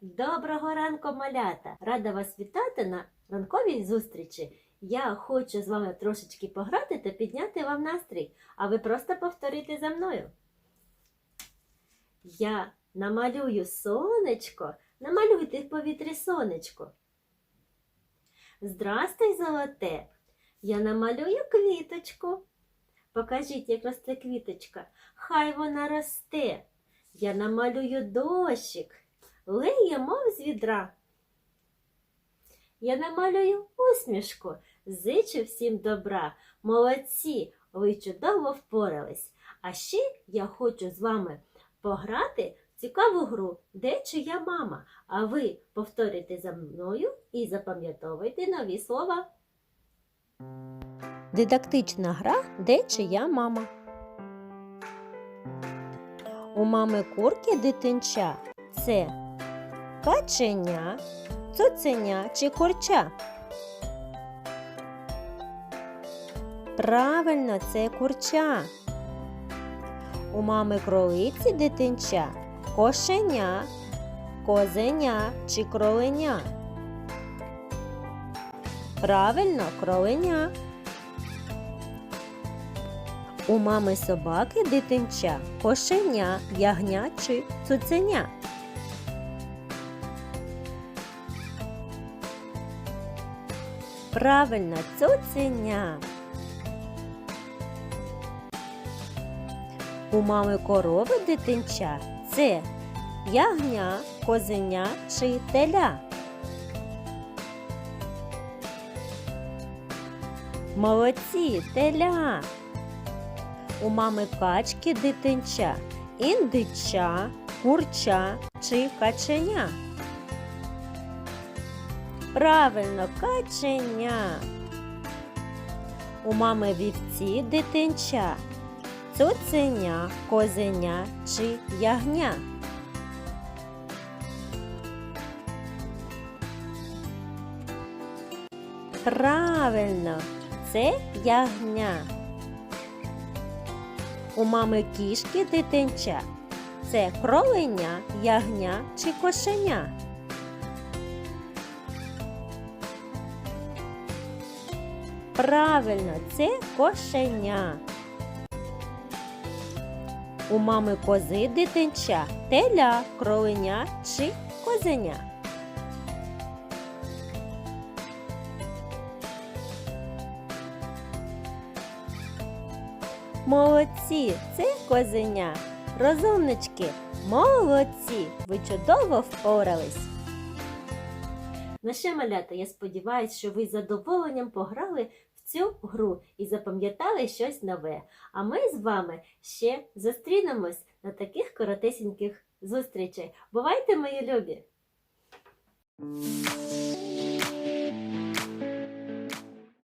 Доброго ранку, малята! Рада вас вітати на ранковій зустрічі. Я хочу з вами трошечки пограти та підняти вам настрій, а ви просто повторите за мною. Я намалюю сонечко, намалюйте в повітрі сонечко. Здрастуй, золоте! Я намалюю квіточку. Покажіть, як росте квіточка. Хай вона росте. Я намалюю дощик лиє, мов з відра. Я намалюю усмішку, зичу всім добра. Молодці, ви чудово впорались. А ще я хочу з вами пограти в цікаву гру, де чия мама. А ви повторюйте за мною і запам'ятовуйте нові слова. Дидактична гра Де чия мама. У мами курки дитинча. Це каченя, цуценя чи курча? Правильно, це курча. У мами кролиці дитинча, кошеня, козеня чи кроленя. Правильно, кроленя. У мами собаки дитинча, кошеня, ягня чи цуценя. Правильно, цуценя. У мами корови дитинча це ягня, козеня чи теля. Молодці теля. У мами качки дитинча, індича, курча чи каченя. Правильно, каченя. У мами вівці дитинча, цуценя, козеня чи ягня. Правильно, це ягня. У мами кішки дитинча. Це кроленя, ягня чи кошеня. Правильно, це кошеня. У мами кози дитинча, теля, кроленя чи козеня. Молодці, це козеня. Розумнички, молодці! Ви чудово впорались. Наше малята, я сподіваюся, що ви з задоволенням пограли в цю гру і запам'ятали щось нове. А ми з вами ще зустрінемось на таких коротесеньких зустрічей. Бувайте, мої любі!